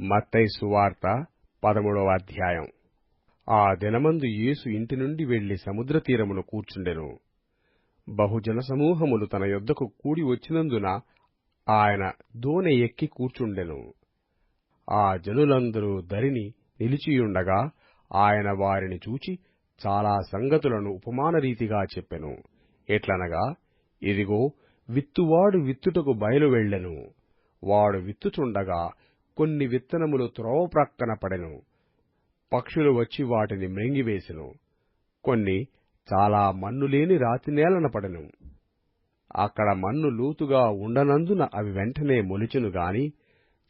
మత్తయి సువార్త పదమూడవ అధ్యాయం. ఆ దినమందు యేసు ఇంటి నుండి వెళ్ళి సముద్ర తీరమును కూర్చుండెను. బహుజన సమూహములు తన యొద్దకు కూడి వచ్చినందున ఆయన దోనె ఎక్కి కూర్చుండెను. ఆ జనులందరూ దరిని నిలిచియుండగా ఆయన వారిని చూచి చాలా సంగతులను ఉపమానరీతిగా చెప్పెను. ఎట్లనగా ఇదిగో విత్తువాడు విత్తుటకు బయలు వెళ్ళెను. వాడు విత్తుచుండగా కొన్ని విత్తనములు త్రోవ ప్రక్కన పడెను. పక్షులు వచ్చి వాటిని మ్రింగివేసెను కొన్ని చాలా మన్నులేని రాతినేలన పడెను. అక్కడ మన్ను లోతుగా ఉండనందున అవి వెంటనే మొలిచెను గాని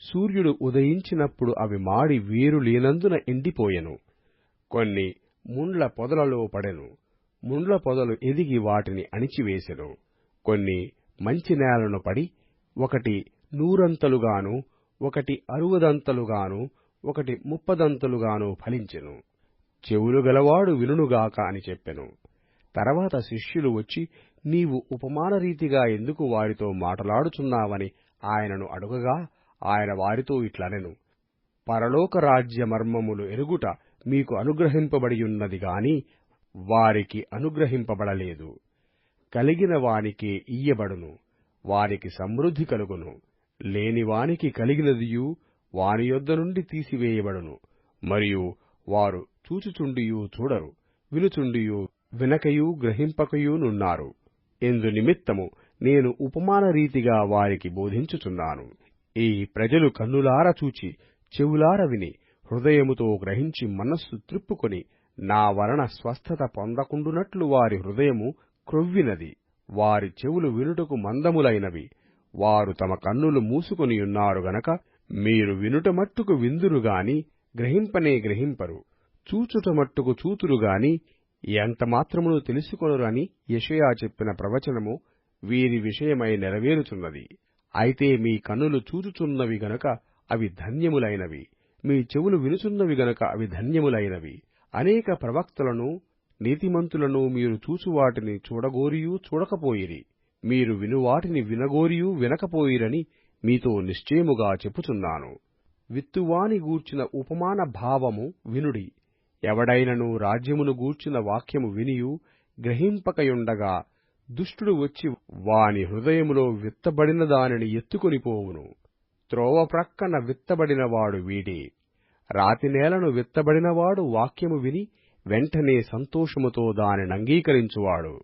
సూర్యుడు ఉదయించినప్పుడు అవి మాడి వేరు లేనందున ఎండిపోయెను. కొన్ని ముండ్ల పొదలలో పడెను. ముండ్ల పొదలు ఎదిగి వాటిని అణిచివేసెను. కొన్ని మంచి నేలను పడి ఒకటి నూరంతలుగాను ఒకటి అరువదంతలుగాను ఒకటి ముప్పదంతలుగాను ఫలించెను. చెవులు గలవాడు వినుగాక అని చెప్పెను. తర్వాత శిష్యులు వచ్చి నీవు ఉపమానరీతిగా ఎందుకు వారితో మాటలాడుచున్నావని ఆయనను అడుగగా ఆయన వారితో ఇట్లనెను. పరలోక రాజ్య మర్మములు ఎరుగుట మీకు అనుగ్రహింపబడియున్నది గాని వారికి అనుగ్రహింపబడలేదు. కలిగిన వానికే ఇయ్యబడును. వారికి సమృద్ధి కలుగును. లేని వానికి కలిగినదియు వాని యొద్ద నుండి తీసివేయబడును మరియు వారు చూచుచుండియూ చూడరు వినుచుండియు వినకయు గ్రహింపకయునున్నారు ఎందు నిమిత్తము నేను ఉపమాన రీతిగా వారికి బోధించుచున్నాను. ఈ ప్రజలు కన్నులార చూచి చెవులార విని హృదయముతో గ్రహించి మనస్సు త్రిప్పుకొని నా వలన స్వస్థత పొందకుండునట్లు వారి హృదయము క్రొవ్వినది. వారి చెవులు వినుటకు మందములైనవి. వారు తమ కన్నులు మూసుకొనియున్నారు గనక మీరు వినుట మట్టుకు విందురుగాని గ్రహింపనే గ్రహింపరు. చూచుట మట్టుకు చూతురు గాని ఎంత మాత్రమును తెలుసుకొనురని యషయా చెప్పిన ప్రవచనము వీరి విషయమై నెరవేరుచున్నది. అయితే మీ కన్నులు చూచుచున్నవి గనక అవి ధన్యములైనవి. మీ చెవులు వినుచున్నవి గనక అవి ధన్యములైనవి. అనేక ప్రవక్తలను నీతిమంతులను మీరు చూచు వాటిని చూడగోరియూ చూడకపోయిరి. మీరు వినువాటిని వినగోరియూ వినకపోయిరని మీతో నిశ్చయముగా చెప్పుచున్నాను. విత్తువాని గూర్చిన ఉపమాన భావము వినుడి. ఎవడైనను రాజ్యమును గూర్చిన వాక్యము వినియు గ్రహింపకయుండగా దుష్టుడు వచ్చి వాని హృదయములో విత్తబడిన దానిని ఎత్తుకొని పోవును. త్రోవ ప్రక్కన విత్తబడినవాడు వీడే. రాతినేలను విత్తబడినవాడు వాక్యము విని వెంటనే సంతోషముతో దానినంగీకరించువాడు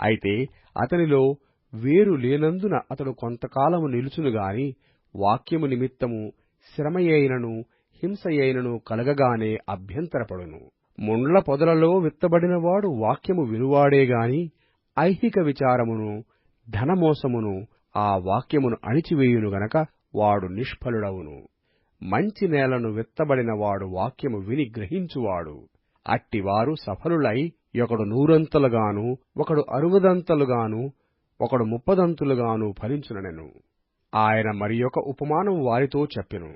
అయితే అతనిలో వేరు లేనందున అతడు కొంతకాలము నిలుచునుగాని వాక్యము నిమిత్తము శ్రమయైనను హింసయైనను కలగగానే అభ్యంతరపడును. ముండ్ల పొదలలో విత్తబడినవాడు వాక్యము వినువాడేగాని ఐహిక విచారమును ధనమోసమును ఆ వాక్యమును అణిచివేయును గనక వాడు నిష్ఫలుడవును. మంచి నేలను విత్తబడినవాడు వాక్యము విని గ్రహించువాడు. అట్టివారు సఫలులై ఒకడు నూరంతలుగాను ఒకడు అరువదంతలుగాను ఒకడు ముప్పదంతులుగాను ఫలించుననెను ఆయన మరి ఒక ఉపమానం వారితో చెప్పెను.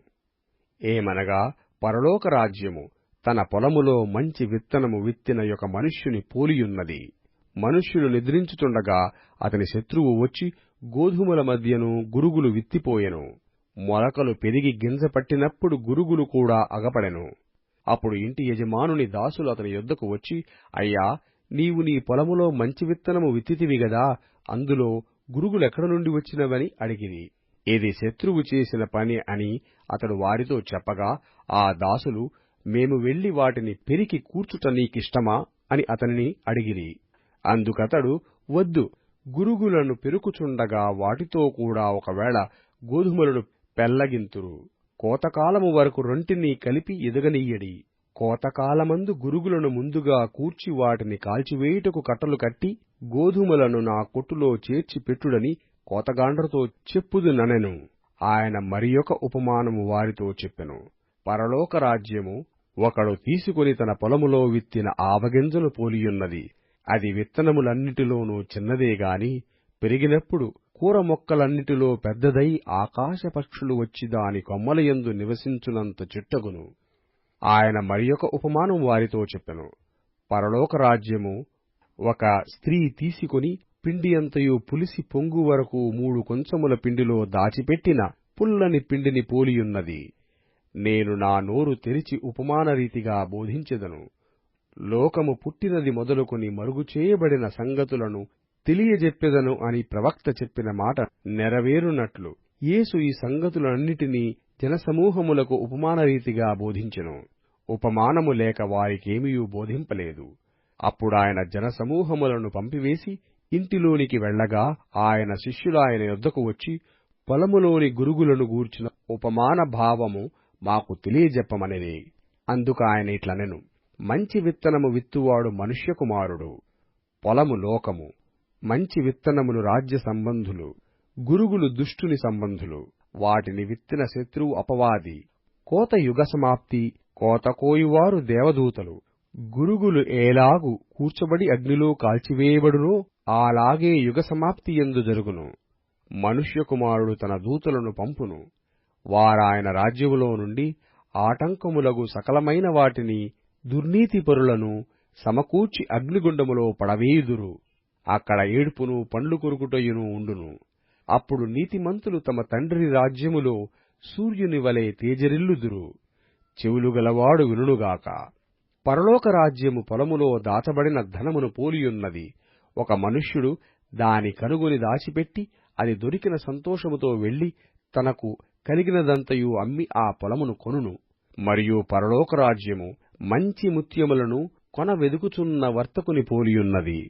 ఏమనగా పరలోక రాజ్యము తన పొలములో మంచి విత్తనము విత్తిన యొక్క మనుష్యుని పోలియున్నది. మనుష్యులు నిద్రించుచుండగా అతని శత్రువు వచ్చి గోధుమల మధ్యను గురుగులు విత్తిపోయెను. మొలకలు పెరిగి గింజ పట్టినప్పుడు గురుగులు కూడా అగపడెను. అప్పుడు ఇంటి యజమానుని దాసులు అతని యొద్దకు వచ్చి అయ్యా నీవు నీ పొలములో మంచి విత్తనము విత్తితివి గదా అందులో గురుగులెక్కడ నుండి వచ్చినవని అడిగిరి. ఇది శత్రువు చేసిన పని అని అతడు వారితో చెప్పగా ఆ దాసులు మేము వెళ్ళి వాటిని పెరికి కూర్చుట నీకిష్టమా? అని అతనిని అడిగిరి. అందుకతడు వద్దు గురుగులను పెరుకుచుండగా వాటితో కూడా ఒకవేళ గోధుమలను పెల్లగింతురు. కోతకాలము వరకు రొంటిని కలిపి ఎదగనీయడి. కోతకాలమందు గురుగులను ముందుగా కూర్చి వాటిని కాల్చివేయుటకు కట్టలు కట్టి గోధుమలను నా కొట్టులో చేర్చి పెట్టుడని కోతగాండ్రతో చెప్పుదుననెను ఆయన మరియొక ఉపమానము వారితో చెప్పెను. పరలోక రాజ్యము ఒకడు తీసుకుని తన పొలములో విత్తిన ఆవగింజలు పోలియున్నది. అది విత్తనములన్నిటిలోనూ చిన్నదే గాని పెరిగినప్పుడు కూర మొక్కలన్నిటిలో పెద్దదై ఆకాశ పక్షులు వచ్చి దాని కొమ్మల యందు నివసించునంత చిట్టగును. ఆయన మరియొక ఉపమానం వారితో చెప్పెను. పరలోక రాజ్యము ఒక స్త్రీ తీసుకొని పిండియంతయు పులిసి పొంగు వరకు మూడు కొంచెముల పిండిలో దాచిపెట్టిన పుల్లని పిండిని పోలియున్నది. నేను నా నోరు తెరిచి ఉపమానరీతిగా బోధించెదను. లోకము పుట్టినది మొదలుకొని మరుగు చేయబడిన సంగతులను తెలియజెప్పెదను అని ప్రవక్త చెప్పిన మాట నెరవేరునట్లు. యేసు ఈ సంగతులన్నిటినీ జనసమూహములకు ఉపమానరీతిగా బోధించెను. ఉపమానము లేక వారికేమియూ బోధింపలేదు. అప్పుడాయన జనసమూహములను పంపివేసి ఇంటిలోనికి వెళ్ళగా ఆయన శిష్యులాయన యొద్దకు వచ్చి పొలములోని గురుగులను గూర్చిన ఉపమాన భావము మాకు తెలియజెప్పమనిది అందుకాయన ఇట్లనెను. మంచి విత్తనము విత్తువాడు మనుష్య కుమారుడు పొలము లోకము. మంచి విత్తనములు రాజ్య సంబంధులు గురుగులు దుష్టుని సంబంధులు వాటిని విత్తిన శత్రువు అపవాది కోత యుగ సమాప్తి కోత కోయువారు దేవదూతలు గురుగులు ఏలాగు కూర్చబడి అగ్నిలో కాల్చివేయబడునో అలాగే యుగ సమాప్తి ఎందు జరుగును. మనుష్య కుమారుడు తన దూతలను పంపును. వారాయన రాజ్యములో నుండి ఆటంకములగు సకలమైన వాటిని దుర్నీతిపరులను సమకూర్చి అగ్నిగుండములో పడవేయుదురు. అక్కడ ఏడుపును పండ్లు కొరుకుటయును ఉండును. అప్పుడు నీతిమంతులు తమ తండ్రి రాజ్యములో సూర్యుని వలె తేజరిల్లుదురు. చెవులు గలవాడు వినుగాక పరలోక రాజ్యము పొలములో దాచబడిన ధనమును పోలియున్నది. ఒక మనుష్యుడు దాని కనుగొని దాచిపెట్టి అది దొరికిన సంతోషముతో వెళ్ళి తనకు కలిగినదంతయు అమ్మి ఆ పొలమును కొనును. మరియు పరలోక రాజ్యము మంచి ముత్యములను కొన వెదుకుచున్న వర్తకుని పోలియున్నది.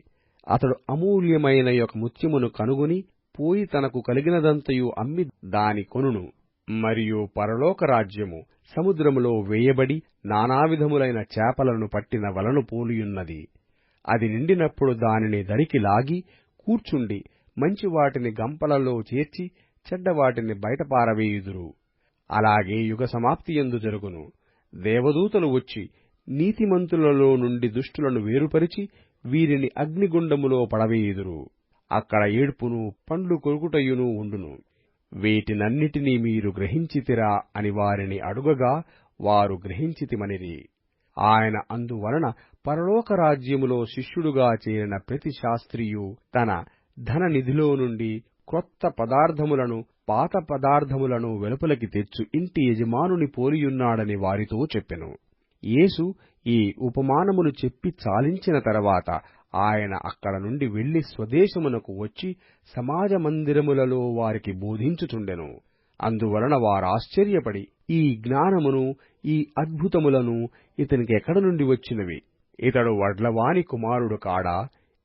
అతడు అమూల్యమైన యొక్క ముత్యమును కనుగొని పోయి తనకు కలిగినదంతయు అమ్మి దాని కొనును. మరియు పరలోక రాజ్యము సముద్రములో వేయబడి నానావిధములైన చేపలను పట్టిన వలను పోలియున్నది. అది నిండినప్పుడు దానిని దరికి లాగి కూర్చుండి మంచి వాటిని గంపలలో చేర్చి చెడ్డవాటిని బయట పారవేయుదురు అలాగే యుగ సమాప్తి ఎందు జరుగును. దేవదూతలు వచ్చి నీతిమంతులలో నుండి దుష్టులను వేరుపరిచి వీరిని అగ్నిగుండములో పడవేయుదురు. అక్కడ ఏడ్పును పండ్లు కొరుకుటయును ఉండును. వీటినన్నిటినీ మీరు గ్రహించితిరా అని వారిని అడుగగా వారు గ్రహించితిమనిరి. ఆయన అందువలన పరలోక రాజ్యములో శిష్యుడుగా చేరిన ప్రతి శాస్త్రియు తన ధన నిధిలో నుండి క్రొత్త పదార్థములను పాత పదార్థములను వెలుపలికి తెచ్చు ఇంటి యజమానుని పోలియున్నాడని వారితో చెప్పెను. యేసు ఈ ఉపమానములు చెప్పి చాలించిన తర్వాత ఆయన అక్కడ నుండి వెళ్ళి స్వదేశమునకు వచ్చి సమాజ మందిరములలో వారికి బోధించుచుండెను. అందువలన వారాశ్చర్యపడి ఈ జ్ఞానమును ఈ అద్భుతములను ఇతనికి ఎక్కడ నుండి వచ్చినవి? ఇతడు వడ్లవాణి కుమారుడు కాడా?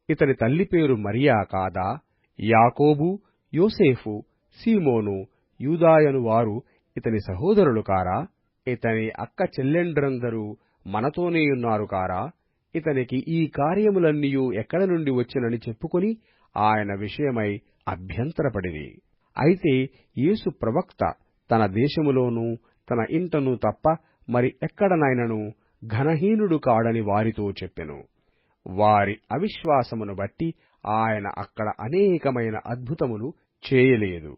ఇతని తల్లి పేరు మరియా కాదా? యాకోబు యోసేఫు సీమోను యూదాయను వారు ఇతని సహోదరులు కారా? ఇతని అక్క చెల్లెండ్రందరూ మనతోనేయున్నారు కారా? ఇతనికి ఈ కార్యములన్నీయూ ఎక్కడ నుండి వచ్చినని చెప్పుకొని ఆయన విషయమై అభ్యంతరపడిరి. అయితే యేసు ప్రవక్త తన దేశములోనూ తన ఇంటను తప్ప మరి ఎక్కడనైనను ఘనహీనుడు కాడని వారితో చెప్పెను. వారి అవిశ్వాసమును బట్టి ఆయన అక్కడ అనేకమైన అద్భుతములు చేయలేదు.